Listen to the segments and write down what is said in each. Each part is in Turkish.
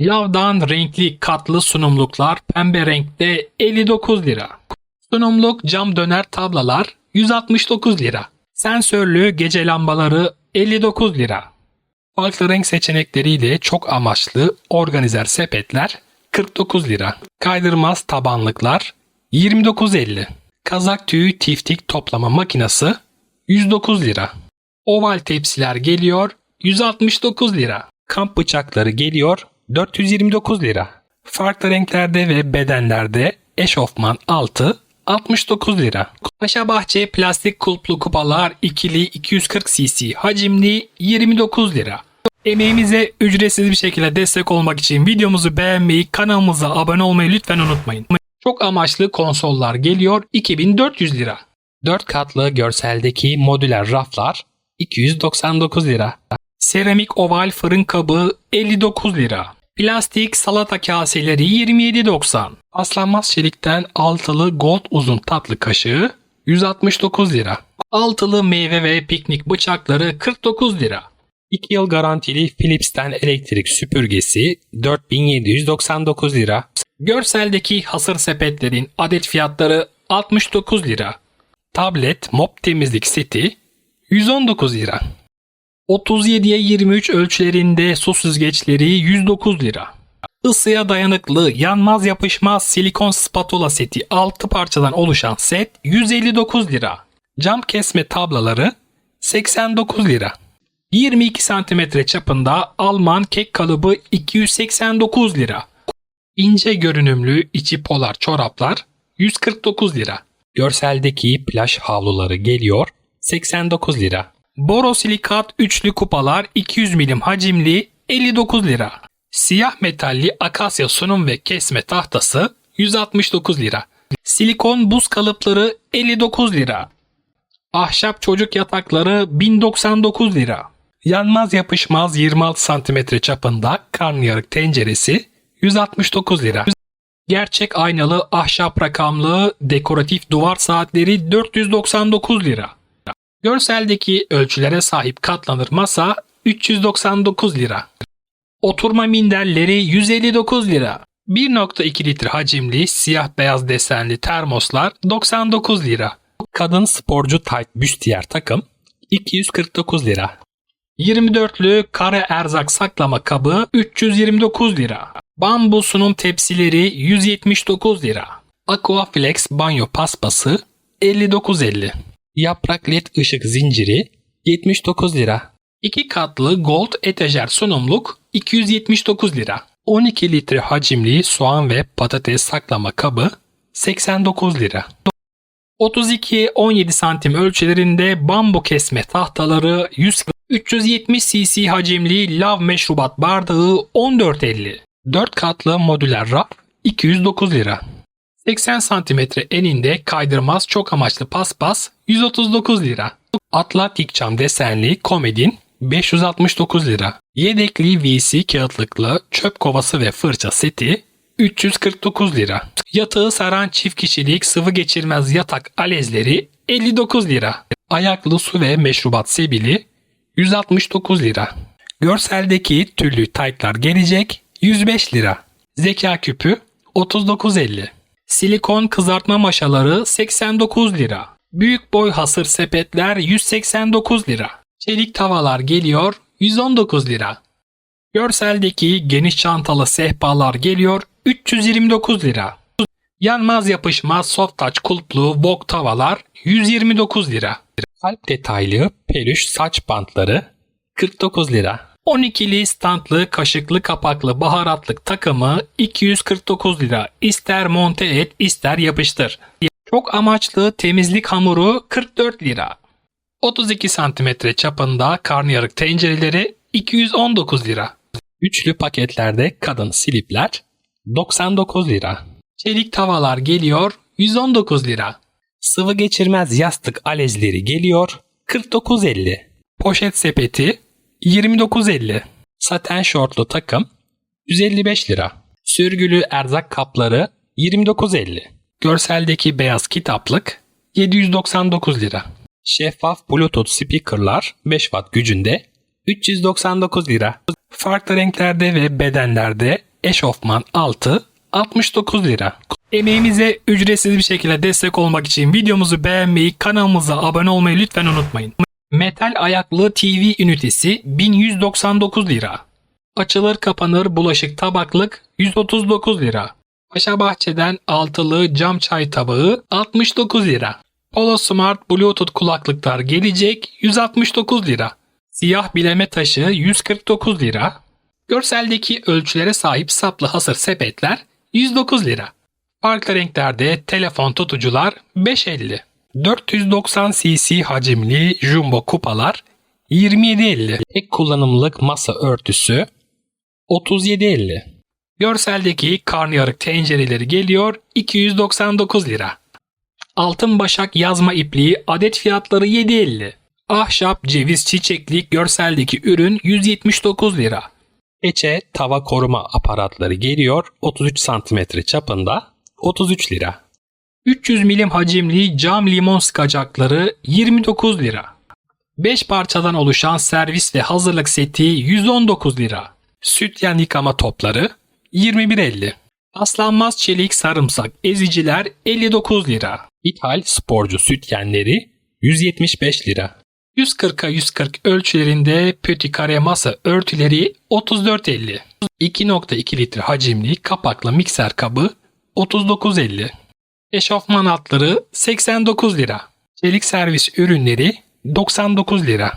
Lavdan renkli katlı sunumluklar pembe renkte 59 lira. Sunumluk cam döner tablalar 169 lira. Sensörlü gece lambaları 59 lira. Farklı renk seçenekleriyle çok amaçlı organizer sepetler 49 lira. Kaydırmaz tabanlıklar 29.50. Kazak tüyü tiftik toplama makinesi 109 lira. Oval tepsiler geliyor 169 lira. Kamp bıçakları geliyor 429 lira. Farklı renklerde ve bedenlerde eşofman altı 69 lira. Paşa Bahçe plastik kulplu kupalar ikili 240 cc hacimli 29 lira. Emeğimize ücretsiz bir şekilde destek olmak için videomuzu beğenmeyi, kanalımıza abone olmayı lütfen unutmayın. Çok amaçlı konsollar geliyor 2400 lira. 4 katlı görseldeki modüler raflar 299 lira. Seramik oval fırın kabı 59 lira. Plastik salata kaseleri 27.90. Aslanmaz çelikten altılı gold uzun tatlı kaşığı 169 lira. Altılı meyve ve piknik bıçakları 49 lira. 2 yıl garantili Philips'ten elektrik süpürgesi 4799 lira. Görseldeki hasır sepetlerin adet fiyatları 69 lira. Tablet mop temizlik seti 119 lira. 37'ye 23 ölçülerinde su süzgeçleri 109 lira. Isıya dayanıklı, yanmaz yapışmaz silikon spatula seti 6 parçadan oluşan set 159 lira. Cam kesme tablaları 89 lira. 22 cm çapında Alman kek kalıbı 289 lira. İnce görünümlü içi polar çoraplar 149 lira. Görseldeki plaj havluları geliyor 89 lira. Borosilikat üçlü kupalar 200 milim hacimli 59 lira. Siyah metalli akasya sunum ve kesme tahtası 169 lira. Silikon buz kalıpları 59 lira. Ahşap çocuk yatakları 1099 lira. Yanmaz yapışmaz 26 cm çapında karnıyarık tenceresi 169 lira. Gerçek aynalı ahşap rakamlı dekoratif duvar saatleri 499 lira. Görseldeki ölçülere sahip katlanır masa 399 lira. Oturma minderleri 159 lira. 1.2 litre hacimli siyah beyaz desenli termoslar 99 lira. Kadın sporcu tight büstiyer takım 249 lira. 24'lü kare erzak saklama kabı 329 lira. Bambu sunum tepsileri 179 lira. Aquaflex banyo paspası 59.50. Yaprak led ışık zinciri 79 lira. 2 katlı gold etajer sunumluk 279 lira. 12 litre hacimli soğan ve patates saklama kabı 89 lira. 32-17 santim ölçülerinde bambu kesme tahtaları 100 370 cc hacimli lav meşrubat bardağı 14.50. 4 katlı modüler raf 209 lira. 80 cm eninde kaydırmaz çok amaçlı paspas 139 lira. Atlantik cam desenli komedin 569 lira. Yedekli VC kağıtlıklı çöp kovası ve fırça seti 349 lira. Yatağı saran çift kişilik sıvı geçirmez yatak alezleri 59 lira. Ayaklı su ve meşrubat sebili 169 lira. Görseldeki tüllü taytlar gelecek 105 lira. Zeka küpü 39.50. Silikon kızartma maşaları 89 lira. Büyük boy hasır sepetler 189 lira. Çelik tavalar geliyor 119 lira. Görseldeki geniş çantalı sehpalar geliyor 329 lira. Yanmaz yapışmaz soft touch kulplu wok tavalar 129 lira. Kalp detaylı peluş saç bantları 49 lira. 12'li standlı kaşıklı kapaklı baharatlık takımı 249 lira. İster monte et ister yapıştır. Çok amaçlı temizlik hamuru 44 lira. 32 santimetre çapında karnıyarık tencereleri 219 lira. Üçlü paketlerde kadın silipler 99 lira. Çelik tavalar geliyor 119 lira. Sıvı geçirmez yastık alezleri geliyor 49.50. Poşet sepeti 29.50. Saten şortlu takım 155 lira. Sürgülü erzak kapları 29.50. Görseldeki beyaz kitaplık 799 lira. Şeffaf Bluetooth speakerlar 5 watt gücünde 399 lira. Farklı renklerde ve bedenlerde eşofman altı 69 lira. Emeğimize ücretsiz bir şekilde destek olmak için videomuzu beğenmeyi, kanalımıza abone olmayı lütfen unutmayın. Metal ayaklı TV ünitesi 1199 lira. Açılır kapanır bulaşık tabaklık 139 lira. Paşa Bahçe'den altılı cam çay tabağı 69 lira. Polo Smart Bluetooth kulaklıklar gelecek 169 lira. Siyah bileme taşı 149 lira. Görseldeki ölçülere sahip saplı hasır sepetler 109 lira. Farklı renklerde telefon tutucular 5.50. 490 cc hacimli jumbo kupalar 27.50. Tek kullanımlık masa örtüsü 37.50. Görseldeki karnıyarık tencereleri geliyor 299 lira. Altın başak yazma ipliği adet fiyatları 7.50. Ahşap ceviz çiçeklik görseldeki ürün 179 lira. Eçe tava koruma aparatları geliyor 33 cm çapında 33 lira. 300 milim hacimli cam limon sıkacakları 29 lira. 5 parçadan oluşan servis ve hazırlık seti 119 lira. Sütyen yıkama topları 21.50. Paslanmaz çelik sarımsak eziciler 59 lira. İthal sporcu sütyenleri 175 lira. 140'a 140 ölçülerinde pöti kare masa örtüleri 34.50. 2.2 litre hacimli kapaklı mikser kabı 39.50. Eşofman altları 89 lira. Çelik servis ürünleri 99 lira.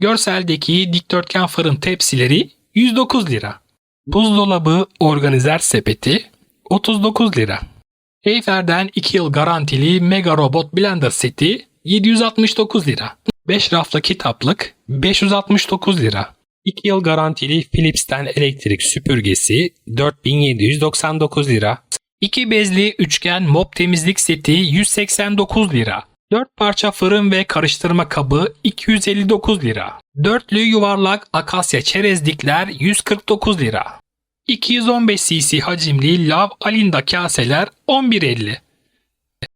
Görseldeki dikdörtgen fırın tepsileri 109 lira. Buzdolabı organizer sepeti 39 lira. Heyfer'den 2 yıl garantili Mega Robot Blender seti 769 lira. 5 raflı kitaplık 569 lira. 2 yıl garantili Philips'ten elektrik süpürgesi 4799 lira. 2 bezli üçgen mop temizlik seti 189 lira. 4 parça fırın ve karıştırma kabı 259 lira. Dörtlü yuvarlak akasya çerezlikler 149 lira. 215 cc hacimli lav alinda kaseler 11.50.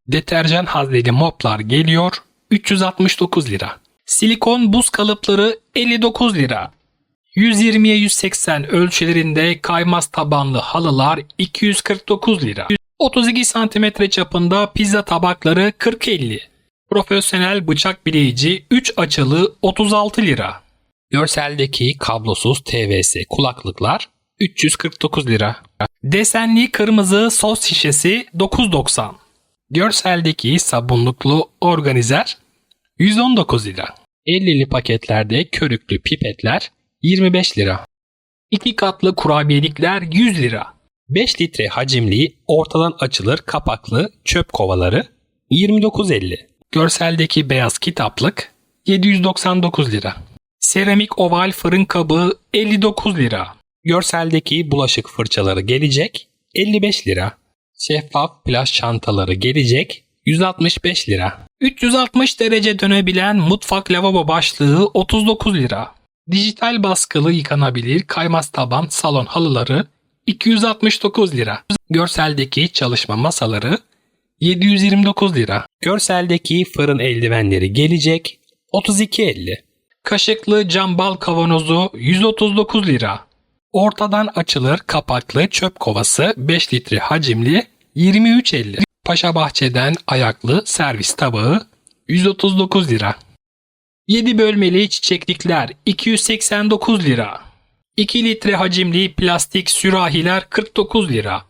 Deterjan hazneli moplar geliyor 369 lira. Silikon buz kalıpları 59 lira. 120'ye 180 ölçülerinde kaymaz tabanlı halılar 249 lira. 32 cm çapında pizza tabakları 40-50. Profesyonel bıçak bileyici 3 açılı 36 lira. Görseldeki kablosuz TVS kulaklıklar 349 lira. Desenli kırmızı sos şişesi 9.90. Görseldeki sabunluklu organizer 119 lira. 50'li paketlerde körüklü pipetler 25 lira. 2 katlı kurabiyelikler 100 lira. 5 litre hacimli ortadan açılır kapaklı çöp kovaları 29.50. Görseldeki beyaz kitaplık 799 lira. Seramik oval fırın kabı 59 lira. Görseldeki bulaşık fırçaları gelecek 55 lira. Şeffaf plaj çantaları gelecek 165 lira. 360 derece dönebilen mutfak lavabo başlığı 39 lira. Dijital baskılı yıkanabilir kaymaz taban salon halıları 269 lira. Görseldeki çalışma masaları 729 lira. Görseldeki fırın eldivenleri gelecek 32.50. Kaşıklı cam bal kavanozu 139 lira. Ortadan açılır kapaklı çöp kovası 5 litre hacimli 23.50. Paşa Bahçe'den ayaklı servis tabağı 139 lira. 7 bölmeli çiçeklikler 289 lira. 2 litre hacimli plastik sürahiler 49 lira.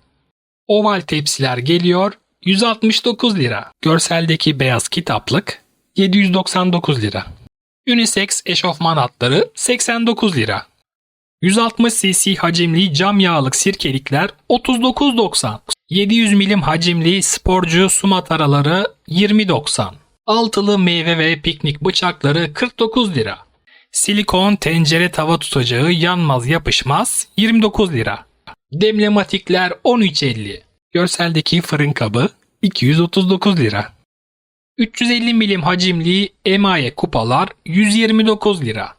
Oval tepsiler geliyor 169 lira. Görseldeki beyaz kitaplık 799 lira. Unisex eşofman hatları 89 lira. 160 cc hacimli cam yağlık sirkelikler 39.90. 700 milim hacimli sporcu su mataraları 20.90. Altılı meyve ve piknik bıçakları 49 lira. Silikon tencere tava tutacağı yanmaz yapışmaz 29 lira. Demlematikler 13.50. Görseldeki fırın kabı 239 lira. 350 milim hacimli emaye kupalar 129 lira.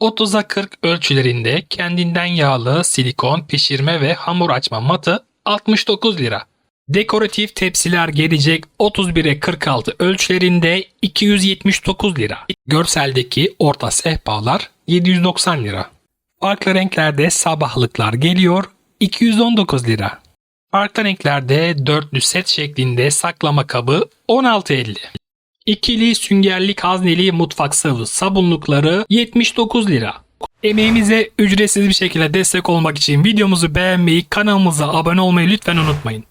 30'a 40 ölçülerinde kendinden yağlı silikon pişirme ve hamur açma matı 69 lira. Dekoratif tepsiler gelecek 31'e 46 ölçülerinde 279 lira. Görseldeki orta sehpalar 790 lira. Farklı renklerde sabahlıklar geliyor 219 lira. Farklı renklerde dörtlü set şeklinde saklama kabı 16.50. İkili süngerlik hazneli mutfak sıvı sabunlukları 79 lira. Emeğimize ücretsiz bir şekilde destek olmak için videomuzu beğenmeyi, kanalımıza abone olmayı lütfen unutmayın.